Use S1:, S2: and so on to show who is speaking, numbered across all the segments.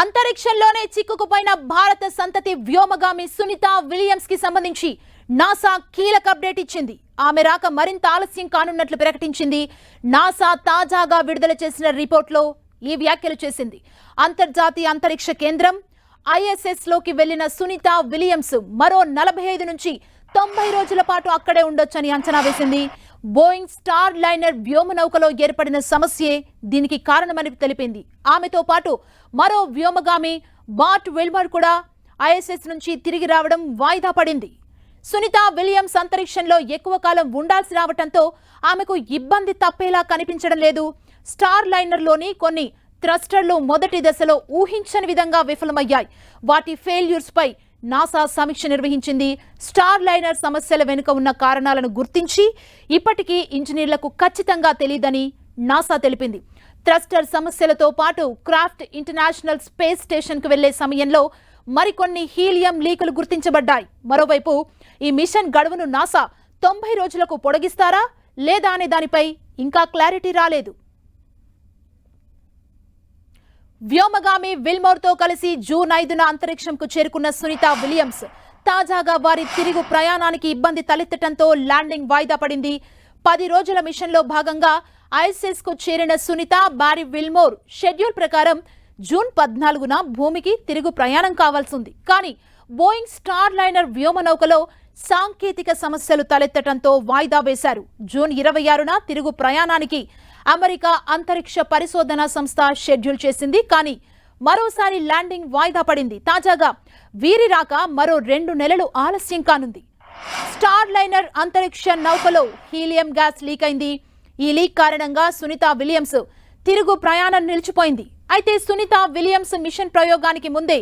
S1: అంతరిక్షంలోనే చిక్కుకుపోయిన భారత సంతతి వ్యోమగామి సునీత విలియమ్స్కి సంబంధించి నాసా కీలక అప్డేట్ ఇచ్చింది. ఆమె రాక మరింత ఆలస్యం కానున్నట్లు ప్రకటించింది. నాసా తాజాగా విడుదల చేసిన రిపోర్ట్లో ఈ వ్యాఖ్యలు చేసింది. అంతర్జాతీయ అంతరిక్ష కేంద్రం ఐఎస్ఎస్లోకి వెళ్ళిన సునీత విలియమ్స్ మరో నలభై ఐదు నుంచి తొంభై రోజుల పాటు అక్కడే ఉండొచ్చని అంచనా వేసింది. బోయింగ్ స్టార్ లైనర్ వ్యోమనౌకలో ఏర్పడిన సమస్యే దీనికి కారణమని తెలిపింది. ఆమెతో పాటు మరో వ్యోమగామి బాట్ విల్మర్ కూడా ఐఎస్ఎస్ నుంచి తిరిగి రావడం వాయిదా పడింది. సునీత విలియమ్స్ అంతరిక్షంలో ఎక్కువ కాలం ఉండాల్సి రావటంతో ఆమెకు ఇబ్బంది తప్పేలా కనిపించడం లేదు. స్టార్ లైనర్లోని కొన్ని థ్రస్టర్లు మొదటి దశలో ఊహించని విధంగా విఫలమయ్యాయి. వాటి ఫెయిల్యూర్స్ పై నాసా సమీక్ష నిర్వహించింది. స్టార్ లైనర్ సమస్యల వెనుక ఉన్న కారణాలను గుర్తించి ఇప్పటికీ ఇంజనీర్లకు ఖచ్చితంగా తెలియదని నాసా తెలిపింది. థ్రస్టర్ సమస్యలతో పాటు క్రాఫ్ట్ ఇంటర్నేషనల్ స్పేస్ స్టేషన్కు వెళ్ళే సమయంలో మరికొన్ని హీలియం లీకులు గుర్తించబడ్డాయి. మరోవైపు ఈ మిషన్ గడువును నాసా తొంభై రోజులకు పొడిగిస్తారా లేదా అనే దానిపై ఇంకా క్లారిటీ రాలేదు. వ్యోమగామి విల్మోర్తో కలిసి జూన్ ఐదున అంతరిక్షంకు చేరుకున్న సునీత విలియమ్స్ తాజాగా వారి తిరుగు ప్రయాణానికి ఇబ్బంది తలెత్తడంతో ల్యాండింగ్ వాయిదా పడింది. పది రోజుల మిషన్లో భాగంగా ఐఎస్ఎస్కు చేరిన సునీత బారి విల్మోర్ షెడ్యూల్ ప్రకారం జూన్ పద్నాలుగున భూమికి తిరుగు ప్రయాణం కావాల్సింది కానీ బోయింగ్ స్టార్ లైనర్ వ్యోమనౌకలో సాంకేతిక సమస్యలు తలెత్తడంతో వాయిదా వేశారు. జూన్ ఇరవై ఆరున తిరుగు ప్రయాణానికి అమెరికా అంతరిక్ష పరిశోధన సంస్థ షెడ్యూల్ చేసింది. కానీ మరోసారి ల్యాండింగ్ వాయిదా పడింది. తాజాగా వీరి రాక మరో రెండు నెలలు ఆలస్యం కానుంది. స్టార్ లైనర్ అంతరిక్ష నౌకలో హీలియం గ్యాస్ లీక్ అయింది. ఈ లీక్ కారణంగా సునీత విలియమ్స్ తిరుగు ప్రయాణం నిలిచిపోయింది. అయితే సునీత విలియమ్స్ మిషన్ ప్రయోగానికి ముందే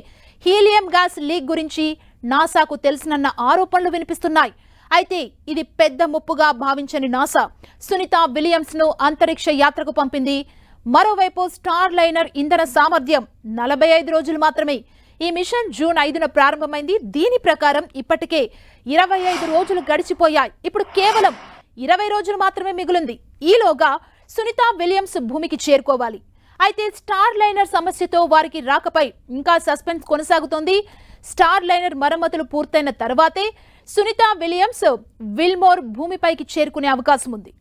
S1: హీలియం గ్యాస్ లీక్ గురించి నాసాకు తెలుసునన్న ఆరోపణలు వినిపిస్తున్నాయి. అయితే ఇది పెద్ద ముప్పుగా భావించని నాసా. సునీత విలియమ్స్ను అంతరిక్ష యాత్రకు పంపింది. మరోవైపు స్టార్ లైనర్ ఇంధన సామర్థ్యం నలభై ఐదు రోజులు మాత్రమే. ఈ మిషన్ జూన్ ఐదున ప్రారంభమైంది. దీని ప్రకారం ఇప్పటికే ఇరవై ఐదు రోజులు గడిచిపోయాయి. ఇప్పుడు కేవలం ఇరవై రోజులు మాత్రమే మిగిలింది. ఈలోగా సునీత విలియమ్స్ భూమికి చేరుకోవాలి. అయితే స్టార్ లైనర్ సమస్యతో వారికి రాకపై ఇంకా సస్పెన్స్ కొనసాగుతోంది. స్టార్ లైనర్ మరమ్మతులు పూర్తయిన తర్వాతే సునీత విలియమ్స్ విల్మోర్ భూమిపైకి చేరుకునే అవకాశం ఉంది